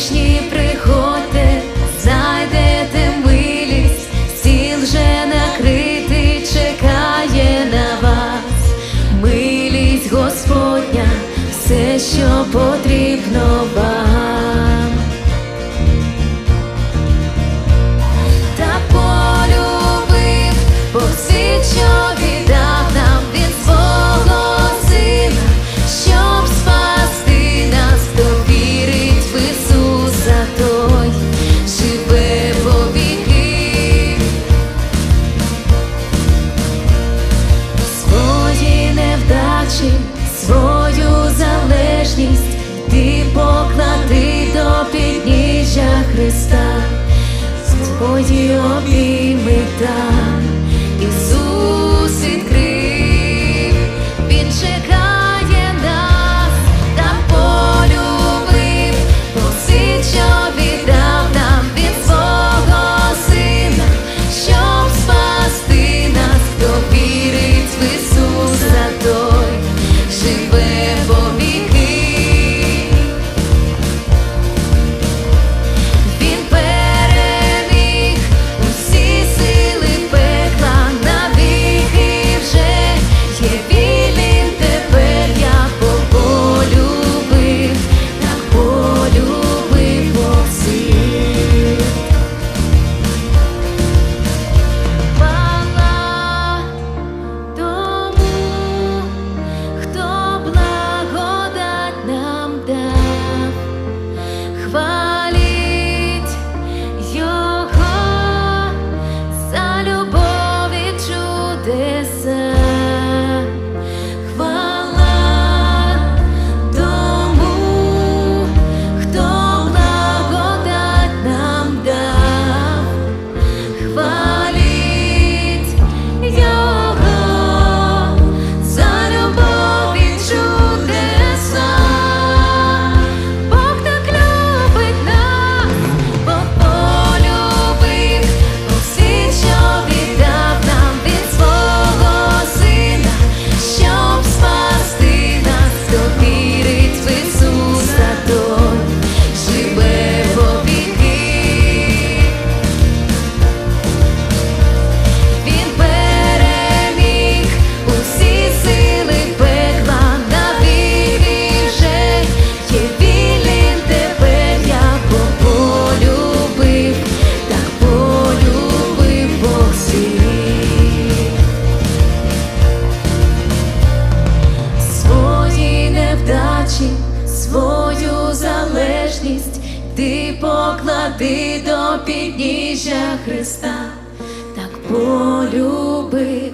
грішні приходьте, зайдете милість, стіл вже накритий, чекає на вас, милість Господня, все, що потрібно вам. Господь обійми так, Ісус. ти поклади до підніжжя Христа, так полюбив.